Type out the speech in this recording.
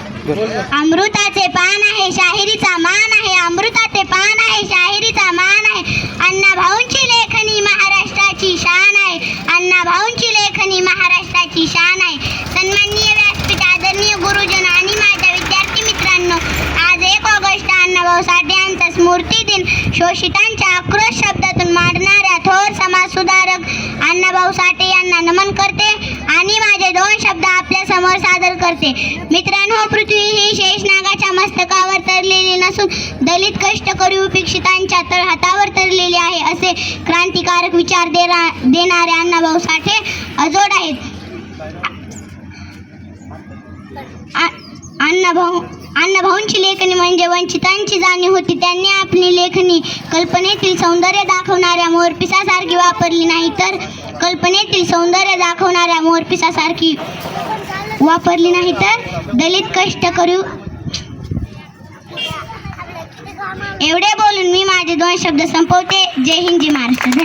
अमृताचे पान आहे शाहिरीचा मान आहे अमृताचे पान आहे शाहिरीचा मान आहे. अण्णा भाऊंची लेखनी महाराष्ट्राची शान आहे. अण्णा भाऊंची लेखनी महाराष्ट्राची शान आहे. सन्माननीय व्यासपीठ आदरणीय गुरुजन आणि माझ्या विद्यार्थी मित्रांनो आज एक ऑगस्ट अण्णाभाऊ साठे यांचा स्मृती दिन शोषितांच्या आक्रोश शब्दातून मांडणाऱ्या थोर अण्णाभाऊ नमन करते आणि माझे दोन शब्द आपल्यासमोर सादर करते. मित्रांनो पृथ्वी ही शेषनागाच्या मस्तकावर तरलेली नसून दलित कष्टकरी उपेक्षितांच्या तर हातावर तरलेली आहे असे क्रांतिकारक विचार देरा देणारे अण्णाभाऊ साठे अजोड आहेत. अण्णाभाऊ अण्णाभाऊंची लेखणी म्हणजे वंचितांची जाणीव होती. त्यांनी आपली लेखणी कल्पनेतील सौंदर्य दाखवणाऱ्या मोरपिसासारखी वापरली नाही तर कल्पनेतील सौंदर्य दाखवणाऱ्या मोरपिसासारखी वापरली नाही तर दलित कष्ट करू. एवढे बोलून मी माझे दोन शब्द संपवते. जय हिंद जय महाराष्ट्र.